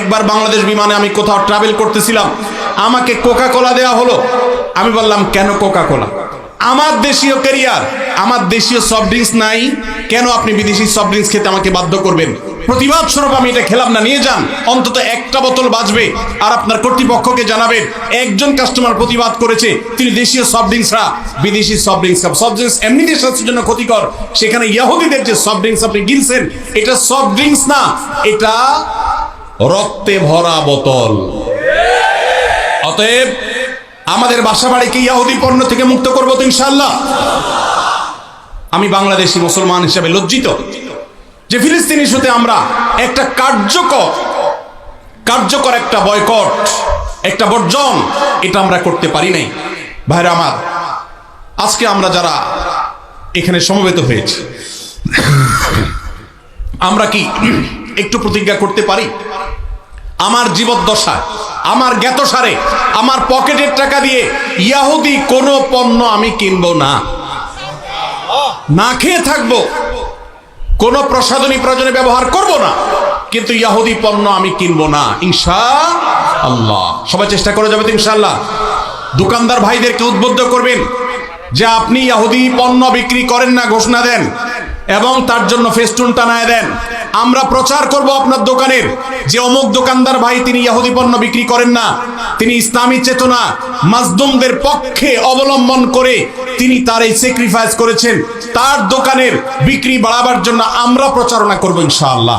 একবার বাংলাদেশ বিমানে আমি কোথাও ট্রাভেল করতেছিলাম, আমাকে কোকা কোলা দেওয়া হলো। আমি বললাম, কেন কোকা কোলা আমার দেশীয় ক্যারিয়ার আমার দেশীয় সফট ড্রিঙ্কস নাই। কেন আপনি বিদেশি সফট ড্রিঙ্কস খেতে আমাকে বাধ্য করবেন? প্রতিবাদ স্বরূপ আমি এটা খেলাম না, নিয়ে যান। অন্তত একটা বোতল বাঁচবে। আর আপনার কর্তৃপক্ষকে জানাবেন, একজন কাস্টমার প্রতিবাদ করেছে, তিনি দেশীয় সফট ড্রিঙ্কসরা বিদেশি সফট ড্রিঙ্কস খাব। সফট ড্রিঙ্কস এমনিতে স্বাস্থ্যের জন্য ক্ষতিকর। সেখানে ইয়াহুদিদের যে সফট ড্রিঙ্কস আপনি গিলছেন, এটা সফট ড্রিঙ্কস না, এটা রক্তে ভরা বোতল। অতএব আমাদের বাসা বাড়িকে ইয়াহুদি পণ্য থেকে মুক্ত করব তো ইনশাল্লাহ আমি বাংলাদেশি মুসলমান হিসেবে লজ্জিত যে ফিলিস্তিনি ইস্যুতে আমরা একটা কার্যকর কার্যকর একটা বয়কট, একটা বর্জন, এটা আমরা করতে পারি নাই। ভাইরা আমার, আজকে আমরা যারা এখানে সমবেত হয়েছি, আমরা কি একটু প্রতিজ্ঞা করতে পারি? আমার জীবদ্দশা, আমার জ্ঞাতসারে, আমার পকেটের টাকা দিয়ে ইয়াহুদি কোনো পণ্য আমি কিনবো না। না খেয়ে থাকব। কোনো প্রসাধনী প্রয়োজনে ব্যবহার করব না। কিন্তু ইয়াহুদি পণ্য আমি কিনবো না ইনশা আল্লাহ সবাই চেষ্টা করে যাবে তো ইনশাআল্লাহ। দোকানদার ভাইদেরকে উদ্বুদ্ধ করবেন যে আপনি ইয়াহুদি পণ্য বিক্রি করেন না, ঘোষণা দেন এবং তার জন্য ফেস্টুন টানায় দেন। আমরা প্রচার করব আপনার দোকানের। যে অমুক দোকানদার ভাই তিনি ইয়াহুদি পণ্য বিক্রি করেন না, তিনি ইসলামী চেতনা মাজদুমদের পক্ষে অবলম্বন করে তিনি তার এই স্যাক্রিফাইস করেছেন। তার দোকানের বিক্রি বাড়াবার জন্য আমরা প্রচারণা করব ইনশাআল্লাহ।